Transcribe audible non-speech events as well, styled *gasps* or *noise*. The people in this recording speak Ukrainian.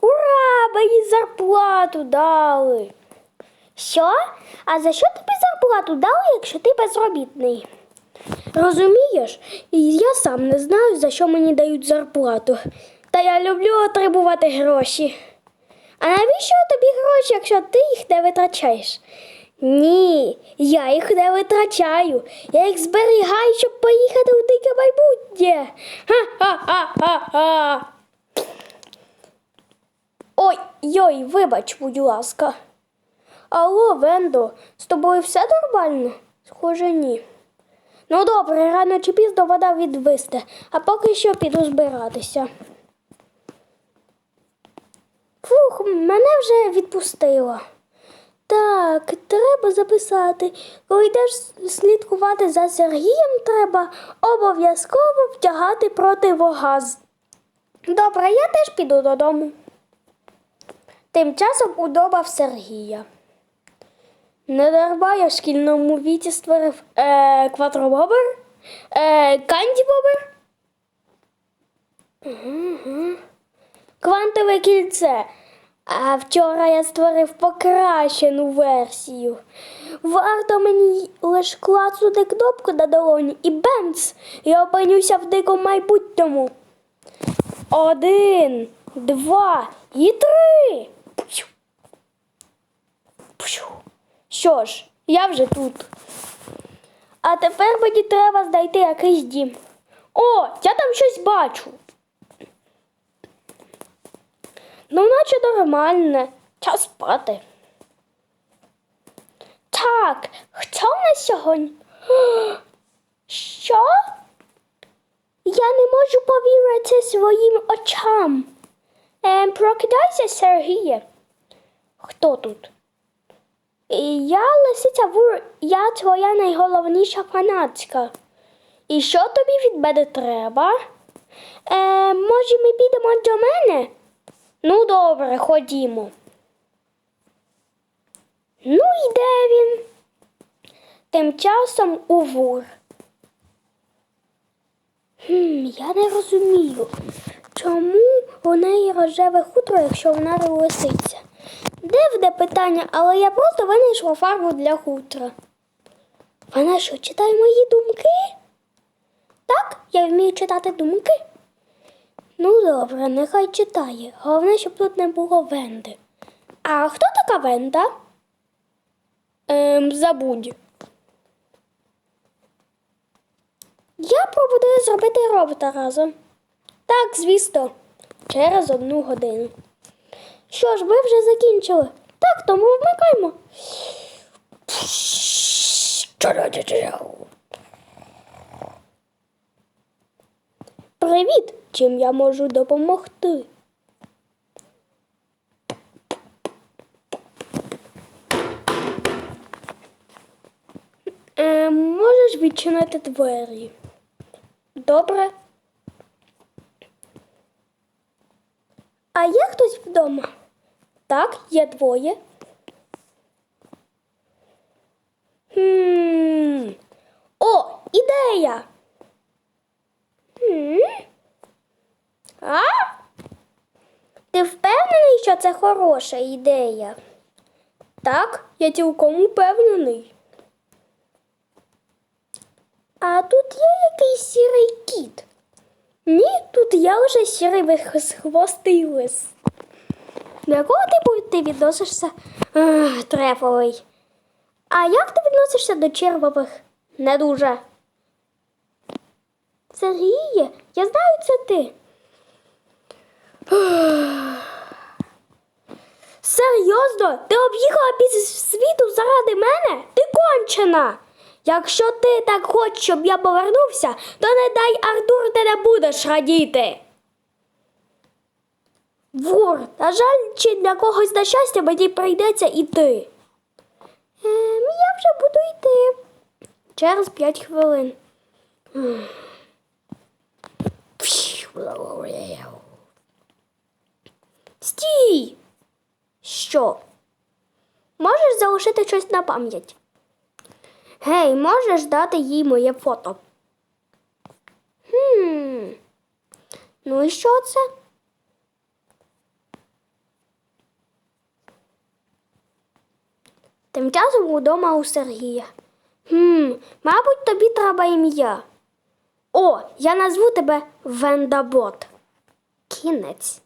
Ура! Мені зарплату дали. Що? А за що тобі зарплату дали, якщо ти безробітний? Розумієш, і я сам не знаю, за що мені дають зарплату. Та я люблю отримувати гроші. А навіщо тобі гроші, якщо ти їх не витрачаєш? Ні, я їх не витрачаю. Я їх зберігаю, щоб поїхати майбутнє. Ха-ха-ха-ха-ха. Ой, вибач, будь ласка. Алло, Вендо, з тобою все нормально? Схоже, ні. Ну добре, рано чи пізно вода відвисте, а поки що піду збиратися. Фух, мене вже відпустило. Так, треба записати. Коли йдеш слідкувати за Сергієм, треба обов'язково втягати противогаз. Добре, я теж піду додому. Тим часом удобав Сергія. Не дарма я в шкільному віці створив е, квадробобер, е, кандібобер. Угу. Квантове кільце. А вчора я створив покращену версію. Варто мені лиш клацнути кнопку на долоні і бемц! Я опинюся в дикому майбутньому. Один, два і три. Що ж, я вже тут. А тепер мені треба знайти якийсь дім. О, я там щось бачу. Ну, наче нормальне. Час спати. Так, хто в нас сьогодні? *gasps* Що? Я не можу повірити своїм очам. Ем, прокидайся, Сергіє. Хто тут? Я Лисиця Вур, я твоя найголовніша фанатка. І що тобі від мене треба? Е, може, ми підемо до мене? Ну, добре, ходімо. Ну, і де він? Тим часом у вур. Хм, я не розумію, чому у неї рожеве хутро, якщо вона не лисиця. Дивне питання, але я просто винайшла фарбу для хутра. Вона що, читає мої думки? Так, я вмію читати думки. Ну, добре, нехай читає. Головне, щоб тут не було Венди. А хто така Венда? Ем, забудь. Я пропоную зробити робота разом. Так, звісно, через одну годину. Що ж, ви вже закінчили. Так, тому вмикаймо. Привіт! Чим я можу допомогти? Е, можеш відчинити двері? Добре. А є хтось вдома? Так, є двоє. Хм. О, ідея. Хм. А? Ти впевнений, що це хороша ідея? Так, я цілком упевнений. А тут є якийсь сірий кіт. Ні, тут я лише сірий безхвостий лис. До якого типу ти відносишся? Ах, трефовий. А як ти відносишся до червових? Не дуже. Сергіє, я знаю, це ти. Серйозно, ти об'їхала під світу заради мене? Ти кончена. Якщо ти так хочеш, щоб я повернувся, то не дай Артур, ти не будеш радіти. Вур, на жаль, чи для когось на щастя мені прийдеться йти. Ем, я вже буду йти. Через п'ять хвилин. Стій! Що? Можеш залишити щось на пам'ять? Гей, можеш дати їй моє фото? Хм. Ну і що це? Тим часом удома у Сергія. Хм, мабуть, тобі треба ім'я. О, я назву тебе Вендабот. Кінець.